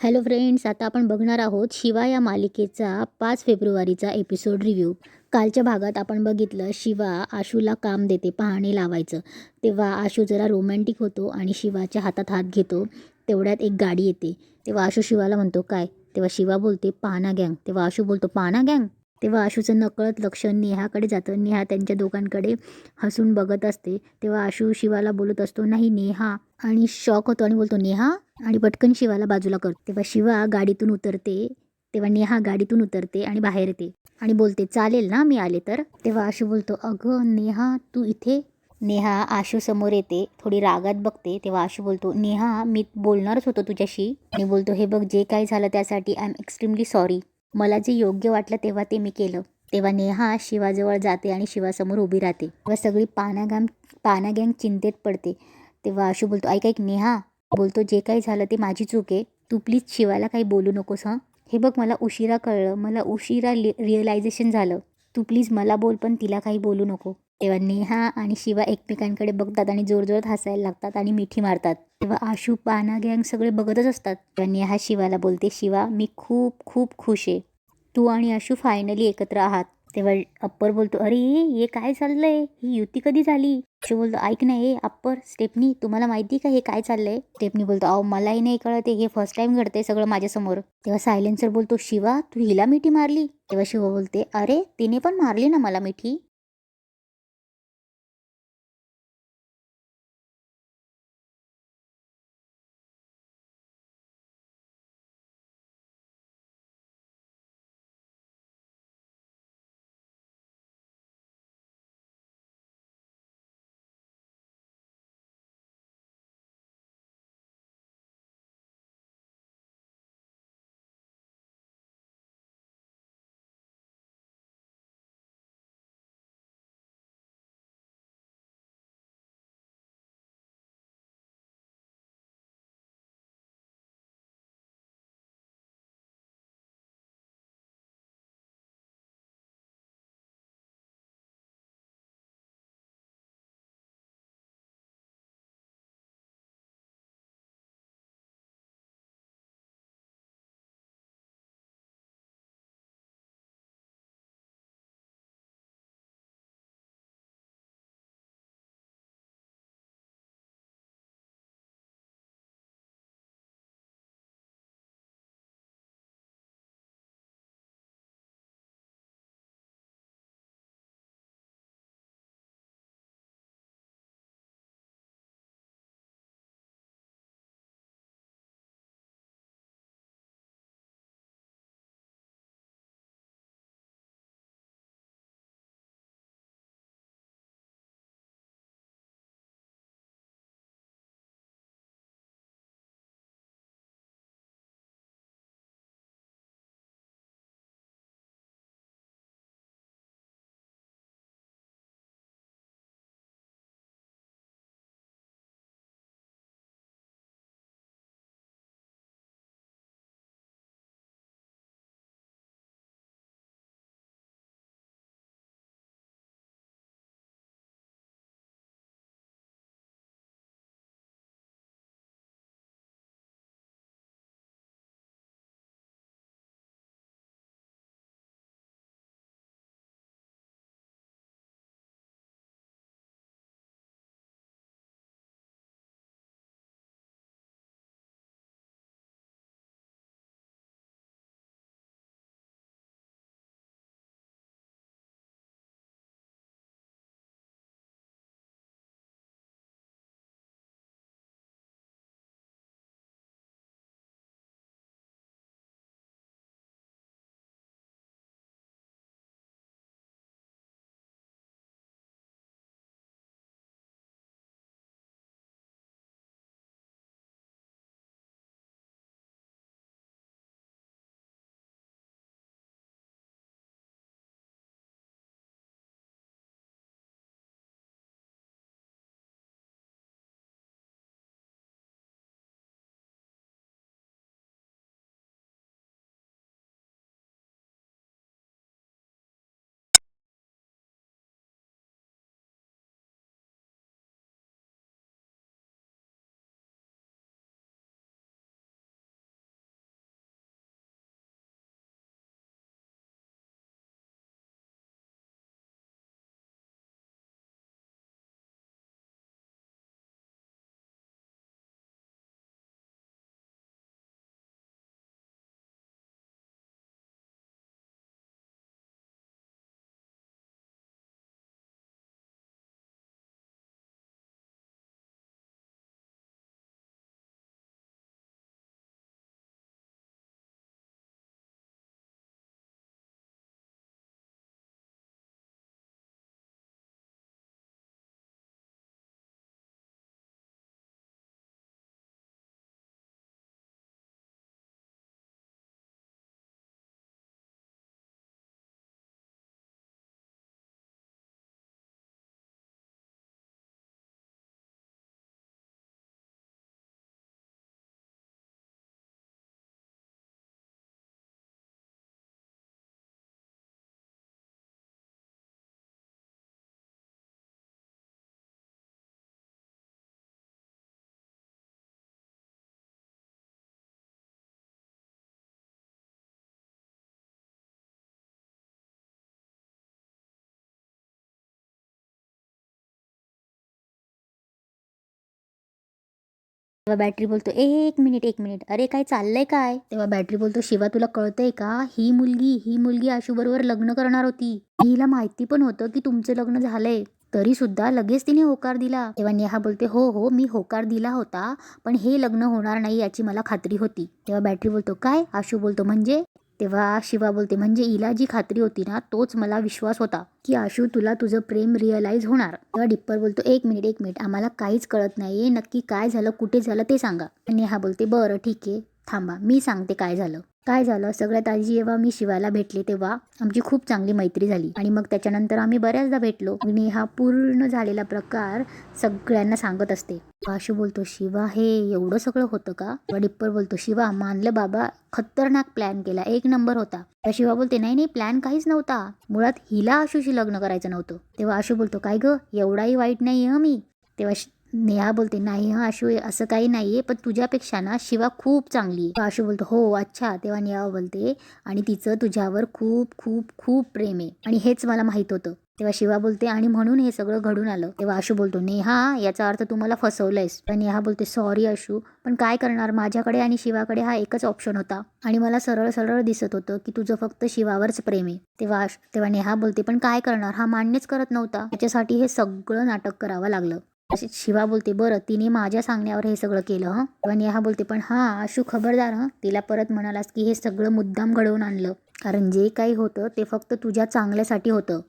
Hello friends आता आपण बघणार आहोत शिवा या मालिकेचा पाच फेब्रुवारीचा एपिसोड रिव्ह्यू कालच्या भागात आपण बघितलं शिवा आशूला काम देते पाहणे लावायचं. तेव्हा आशू जरा रोमॅन्टिक होतो आणि शिवाच्या हातात हात घेतो. तेवढ्यात एक गाडी येते. तेव्हा आशू शिवाला म्हणतो काय? तेव्हा शिवा बोलते पाना गँग तेव्हा आशू बोलतो पाना गँग तेव्हा आशूचं नकळत लक्ष नेहाकडे जातं. नेहा त्यांच्या दोघांकडे हसून बघत असते. तेव्हा आशू शिवाला बोलत असतो नाही नेहा. आणि शॉक होतो आणि बोलतो नेहा? आणि पटकन शिवाला बाजूला करतो. तेव्हा शिवा गाडीतून उतरते. तेव्हा नेहा गाडीतून उतरते आणि बाहेर येते आणि बोलते चालेल ना मी आले तर? तेव्हा आशू बोलतो अगं नेहा तू इथे? नेहा आशू समोर येते थोडी रागात बघते. तेव्हा आशू बोलतो नेहा मी बोलणारच होतो तुझ्याशी. आणि बोलतो हे बघ जे काही झालं त्यासाठी आय एम एक्स्ट्रीमली सॉरी. मला जे योग्य वाटलं तेव्हा ते मी केलं. तेव्हा नेहा शिवाजवळ जाते आणि शिवासमोर उभी राहते. तेव्हा सगळी पानागाम पाना गँग चिंतेत पडते. तेव्हा अशू बोलतो ऐक ऐक नेहा. बोलतो जे काही झालं ते माझी चूक आहे. तू प्लीज शिवाला काही बोलू नकोस हां? हे बघ मला उशिरा कळलं. मला उशिरा रिअलायझेशन झालं. तू प्लीज मला बोल पण तिला काही बोलू नको. तेव्हा नेहा आणि शिवा एकमेकांकडे बघतात आणि जोरजोरात हसायला लागतात आणि मिठी मारतात. तेव्हा आशू पाना गँग सगळे बघतच असतात. तेव्हा नेहा शिवाला बोलते शिवा मी खूप खूप खुश आहे. तू आणि आशू फायनली एकत्र आहात. तेव्हा अप्पर बोलतो अरे हे काय चाललंय? ही युती कधी झाली? आशू बोलतो ऐक ना हे अप्पर स्टेपनी तुम्हाला माहिती का हे काय चाललंय? स्टेपनी बोलतो अहो मलाही नाही कळत हे फर्स्ट टाइम घडतंय सगळं माझ्यासमोर. तेव्हा सायलेन्सर बोलतो शिवा तू हिला मिठी मारली? तेव्हा शिवा बोलते अरे तिने पण मारली ना मला मिठी. तेव्हा बॅटरी बोलतो एक मिनिट एक मिनिट अरे काय चाललंय काय? तेव्हा बॅटरी बोलतो शिवा तुला कळतंय का? ही मुलगी ही मुलगी आशू बरोबर लग्न करणार होती. हिला माहिती पण होतं की तुमचं लग्न झालंय. तरी सुद्धा लगेच तिने होकार दिला. तेव्हा नेहा बोलते हो हो मी होकार दिला होता पण हे लग्न होणार नाही याची मला खात्री होती. तेव्हा बॅटरी बोलतो काय? आशू बोलतो म्हणजे? तेव्हा शिवा बोलते म्हणजे हिला जी खात्री होती ना तोच मला विश्वास होता की आशू तुला तुझं प्रेम रिअलाइज होणार. तेव्हा डिप्पर बोलतो एक मिनिट एक मिनिट आम्हाला काहीच कळत नाहीये नक्की काय झालं कुठे झालं ते सांगा. नेहा बोलते बरं ठीक आहे थांबा मी सांगते काय झालं. काय झालं? सगळ्यात आधी जेव्हा मी शिवाला भेटले तेव्हा आमची खूप चांगली मैत्री झाली. आणि मग त्याच्यानंतर आम्ही बऱ्याचदा भेटलो. मी हा पूर्ण झालेला प्रकार सगळ्यांना सांगत असते. आशू बोलतो शिवा हे एवढं सगळं होतं का? डिप्पर बोलतो शिवा मानलं बाबा खतरनाक प्लॅन केला. एक नंबर होता. शिवा बोलते नाही नाही प्लॅन काहीच नव्हता. मुळात हिला आशूशी लग्न करायचं नव्हतं. तेव्हा आशू बोलतो काय ग? एवढाही वाईट नाही मी. तेव्हा नेहा बोलते नाही हं आशू असं काही नाहीये पण तुझ्यापेक्षा ना शिवा खूप चांगली आहे. आशू बोलतो हो अच्छा. तेव्हा नेहा बोलते आणि तिचं तुझ्यावर खूप खूप खूप प्रेम आहे. आणि हेच मला माहीत होतं. तेव्हा शिवा बोलते आणि म्हणून हे सगळं घडून आलं. तेव्हा आशू बोलतो नेहा याचा अर्थ तू मला फसवलंयस. तर नेहा बोलते सॉरी आशू पण काय करणार? माझ्याकडे आणि शिवाकडे हा एकच ऑप्शन होता. आणि मला सरळ सरळ दिसत होतं की तुझं फक्त शिवावरच प्रेम आहे. तेव्हा आश- तेव्हा नेहा बोलते पण काय करणार? हा मान्यच करत नव्हता. त्याच्यासाठी हे सगळं नाटक करावं लागलं. अशी शिवा बोलते बरं तिने माझ्या सांगण्यावर हे सगळं केलं हं? पण नेहा बोलते पण हा आशू खबरदार हं? तिला परत म्हणालास की हे सगळं मुद्दाम घडवून आणलं. कारण जे काही होतं ते फक्त तुझ्या चांगल्यासाठी होतं.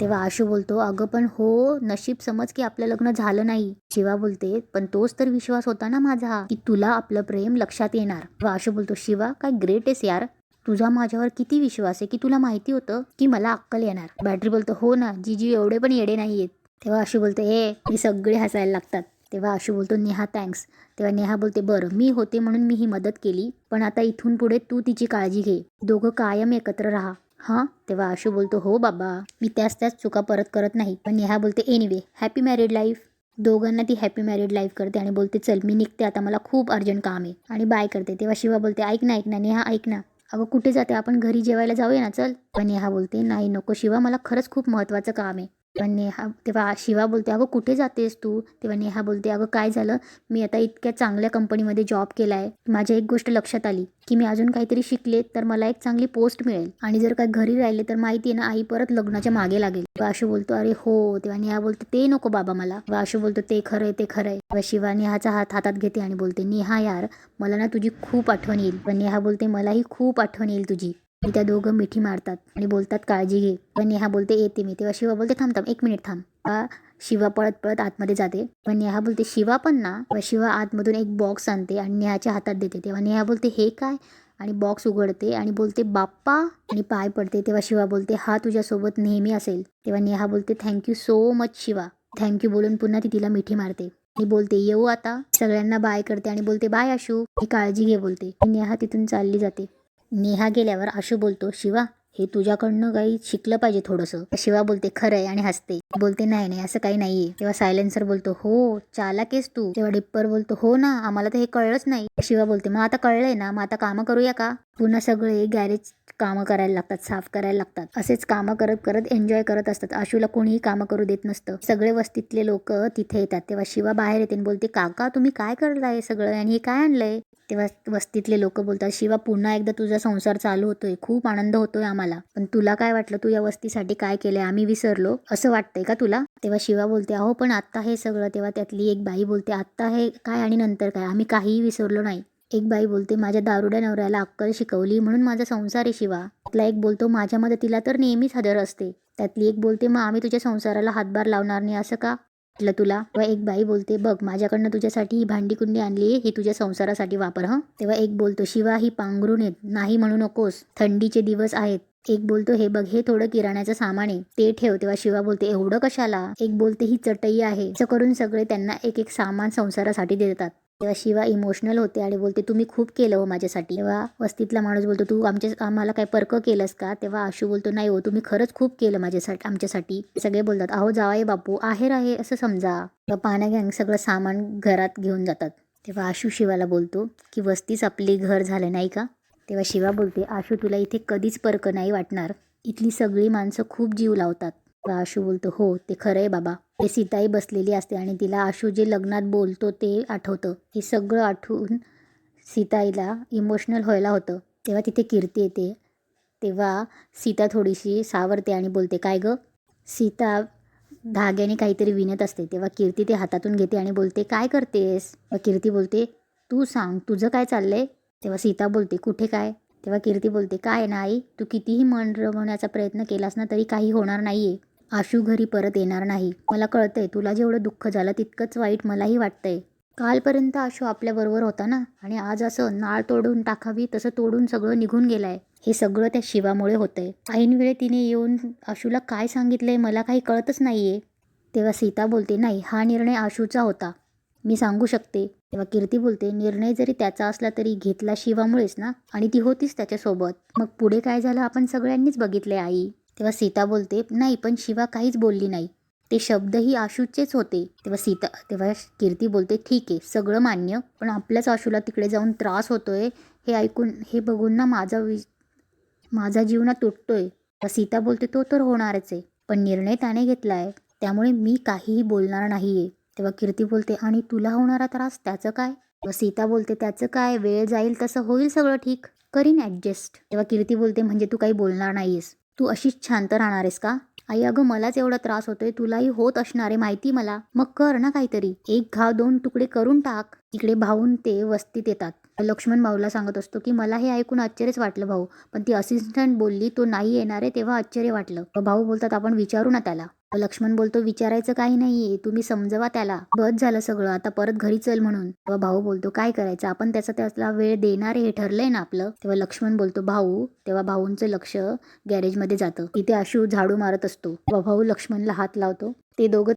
तेव्हा आशू बोलतो अगं पण हो नशीब समज की आपलं लग्न झालं नाही. शिवा बोलते पण तोच तर विश्वास होता ना माझा की तुला आपलं प्रेम लक्षात येणार. तेव्हा आशू बोलतो शिवा काय ग्रेट आहेस यार. तुझा माझ्यावर किती विश्वास आहे की तुला माहिती होतं की मला अक्कल येणार. बॅटरी बोलतो हो ना जी जी एवढे पण येडे नाही आहेत तेव्हा अशी बोलते हे मी सगळे हसायला लागतात. तेव्हा अशी बोलतो नेहा थँक्स तेव्हा नेहा बोलते बरं मी होते म्हणून मी ही मदत केली पण आता इथून पुढे तू तिची काळजी घे. दोघं कायम एकत्र राहा. हां? तेव्हा आशू बोलतो हो बाबा. मी त्याच त्याच चुका परत करत नाही. पण नेहा बोलते एनिवे हॅपी मॅरिड लाईफ दोघांना ती हॅपी मॅरिड लाईफ करते आणि बोलते चल मी निघते. आता मला खूप अर्जंट काम आहे. आणि बाय करते. तेव्हा शिवा बोलते ऐक ना ऐक ना नेहा ऐक ना. अगं कुठे जाते? आपण घरी जेवायला जाऊया ना चल. पण नेहा बोलते नाही नको शिवा. मला खरंच खूप महत्त्वाचं काम आहे. पण नेहा तेव्हा शिवा बोलते अगं कुठे जातेस तू? तेव्हा नेहा बोलते अगं काय झालं? मी आता इतक्या चांगल्या कंपनीमध्ये जॉब केला आहे माझ्या एक गोष्ट लक्षात आली की मी अजून काहीतरी शिकले तर मला एक चांगली पोस्ट मिळेल. आणि जर काय घरी राहिले तर माहिती आहे ना आई परत लग्नाच्या मागे लागेल. तेव्हा आशू बोलतो अरे हो. तेव्हा नेहा बोलते ते नको बाबा मला. तेव्हा आशू बोलतो ते खरंय ते खरंय तेव्हा शिवा नेहाचा हात हातात घेते आणि बोलते नेहा यार मला ना तुझी खूप आठवण येईल. पण नेहा बोलते मलाही खूप आठवण येईल तुझी. आणि त्या दोघं मिठी मारतात आणि बोलतात काळजी घे. पण नेहा बोलते येते मी तेव्हा शिवा बोलते थांब थांब एक मिनिट थांब. तेव्हा शिवा पळत पळत आतमध्ये जाते. पण नेहा बोलते शिवा पण ना. शिवा आतमधून एक बॉक्स आणते आणि नेहाच्या हातात देते. तेव्हा नेहा बोलते हे काय? आणि बॉक्स उघडते आणि बोलते बाप्पा. आणि पाय पडते. तेव्हा शिवा बोलते हा तुझ्यासोबत नेहमी असेल. तेव्हा नेहा बोलते thank you so much Shiva. Thank you बोलून पुन्हा ती तिला मिठी मारते. आणि बोलते येऊ आता. सगळ्यांना बाय करते आणि बोलते बाय आशू. ही काळजी घे बोलते. नेहा तिथून चालली जाते. नेहा गेल्यावर आशू बोलतो शिवा हे तुझ्याकडनं काही शिकलं पाहिजे थोडंसं. शिवा बोलते खरं आहे आणि हसते. बोलते नाही नाही असं काही नाहीये. तेव्हा सायलेन्सर बोलतो हो चालाक आहेस तू. तेव्हा डिप्पर बोलतो हो ना आम्हाला तर हे कळलंच नाही. शिवा बोलते मग आता कळलंय ना मग आता कामं करूया का? पुन्हा सगळे गॅरेज कामं करायला लागतात साफ करायला लागतात. असेच कामं करत करत एन्जॉय करत असतात. आशूला कोणीही कामं करू देत नसतं. सगळे वस्तीतले लोक तिथे येतात. तेव्हा शिवा बाहेर येते आणि बोलते काका तुम्ही काय करताय सगळं? आणि हे काय आणलंय? तेव्हा वस्तीतले लोक बोलतात शिवा पुन्हा एकदा तुझा संसार चालू होतोय. खूप आनंद होतोय आम्हाला. पण तुला काय वाटलं? तू या वस्तीसाठी काय केलंय? आम्ही विसरलो. असं वाटतंय का तुला? तेव्हा शिवा बोलते अहो पण आत्ता हे सगळं. तेव्हा त्यातली एक बाई बोलते आत्ता हे काय आणि नंतर काय? आम्ही काहीही विसरलो नाही. एक बाई बोलते माझ्या दारुड्या नवऱ्याला अक्कल शिकवली म्हणून माझा संसार आहे शिवा. त्यातला एक बोलतो माझ्या मदतीला तर नेहमीच हजर असते. त्यातली एक बोलते मग आम्ही तुझ्या संसाराला हातभार लावणार नाही असं का? म्हटलं तुला? तेव्हा एक बाई बोलते बघ माझ्याकडनं तुझ्यासाठी ही भांडी कुंडी आणली ही तुझ्या संसारासाठी वापर हं? तेव्हा एक बोलतो शिवा ही पांघरून येत नाही म्हणू नकोस थंडीचे दिवस आहेत. एक बोलतो हे बघ हे थोडं किराण्याचं सामान आहे ते ठेव. तेव्हा शिवा बोलते एवढं कशाला? एक बोलते ही चटई आहे. असं करून सगळे त्यांना एक एक सामान संसारासाठी देतात. तेव्हा शिवा इमोशनल होते आणि बोलते तुम्ही खूप केलं हो माझ्यासाठी. तेव्हा वस्तीतला माणूस बोलतो तू आमच्या आम्हाला काय पर्क केलंस का? तेव्हा आशू बोलतो नाही हो तुम्ही खरंच खूप केलं माझ्यासाठी आमच्यासाठी. सगळे बोलतात अहो जावाई बापू आहेर आहे असं समजा. तेव्हा पाण्या गँग सगळं सामान घरात घेऊन जातात. तेव्हा आशू शिवाला बोलतो की वस्तीच आपली घर झालं नाही का? तेव्हा शिवा बोलते आशू तुला इथे कधीच पर्क नाही वाटणार. इथली सगळी माणसं खूप जीव लावतात. आशू बोलतो हो ते खरं आहे बाबा. ते सीताई बसलेली असते आणि तिला आशू जे लग्नात बोलतो ते आठवतं. हे सगळं आठवून सीताईला इमोशनल व्हायला होतं. तेव्हा तिथे कीर्ती येते. तेव्हा सीता थोडीशी सावरते आणि बोलते काय गं? सीता धाग्याने काहीतरी विणत असते. तेव्हा कीर्ती ते हातातून घेते आणि बोलते काय करतेस? कीर्ती बोलते तू सांग तुझं काय चाललंय? तेव्हा सीता बोलते कुठे काय? तेव्हा कीर्ती बोलते काय ना आई तू कितीही मन रमवण्याचा प्रयत्न केलास ना तरी काही होणार नाहीये. आशू घरी परत येणार नाही. मला कळतंय तुला जेवढं दुःख झालं तितकंच वाईट मलाही वाटतंय. कालपर्यंत आशू आपल्याबरोबर होता ना? आणि आज असं नाळ तोडून टाकावी तसं तोडून सगळं निघून गेलाय. हे सगळं त्या शिवामुळे होतंय. ऐन वेळे तिने येऊन आशूला काय सांगितलंय मला काही कळतच नाहीये. तेव्हा सीता बोलते नाही हा निर्णय आशूचा होता. मी सांगू शकते. तेव्हा कीर्ती बोलते निर्णय जरी त्याचा असला तरी घेतला शिवामुळेच ना? आणि ती होतीच त्याच्यासोबत. मग पुढे काय झालं? आपण सगळ्यांनीच बघितले आई. तेव्हा सीता बोलते नाही पण शिवा काहीच बोलली नाही. ते शब्दही आशूचेच होते. तेव्हा सीता तेव्हा कीर्ती बोलते ठीक आहे सगळं मान्य पण आपल्याच आशूला तिकडे जाऊन त्रास होतोय. हे ऐकून हे बघून ना माझा वि माझा जीव ना तुटतोय. तेव्हा सीता बोलते तो तर होणारच आहे पण निर्णय त्याने घेतला आहे त्यामुळे मी काहीही बोलणार नाहीये. तेव्हा कीर्ती बोलते आणि तुला होणारा त्रास त्याचं काय? तेव्हा सीता बोलते त्याचं काय? वेळ जाईल तसं होईल सगळं ठीक. करीन ॲडजस्ट. तेव्हा कीर्ती बोलते म्हणजे तू काही बोलणार नाहीयेस. तू अशीच शांत राहणार आहेस का? आई अगं मलाच एवढा त्रास होतोय. तुलाही होत असणार आहे माहिती मला. मग कर ना काहीतरी. एक घाव दोन तुकडे करून टाक. इकडे भाऊन ते वस्तीत येतात. लक्ष्मण भाऊला सांगत असतो की मला हे ऐकून आश्चर्यच वाटलं भाऊ पण ती असिस्टंट बोलली तो नाही येणार आहे तेव्हा आश्चर्य वाटलं. भाऊ बोलतात आपण विचारू ना त्याला. लक्ष्मण बोलतो विचारायचं काही नाहीये तुम्ही समजवा त्याला. बस झालं सगळं आता परत घरी चल म्हणून. तेव्हा भाऊ बोलतो काय करायचं? आपण त्याचा त्याला वेळ देणार आहे हे ठरलंय ना आपलं. तेव्हा लक्ष्मण बोलतो भाऊ तेव्हा भाऊंचं लक्ष गॅरेजमध्ये जातं. तिथे आशू झाडू मारत असतो. भाऊ लक्ष्मणला हात लावतो. ते दोघं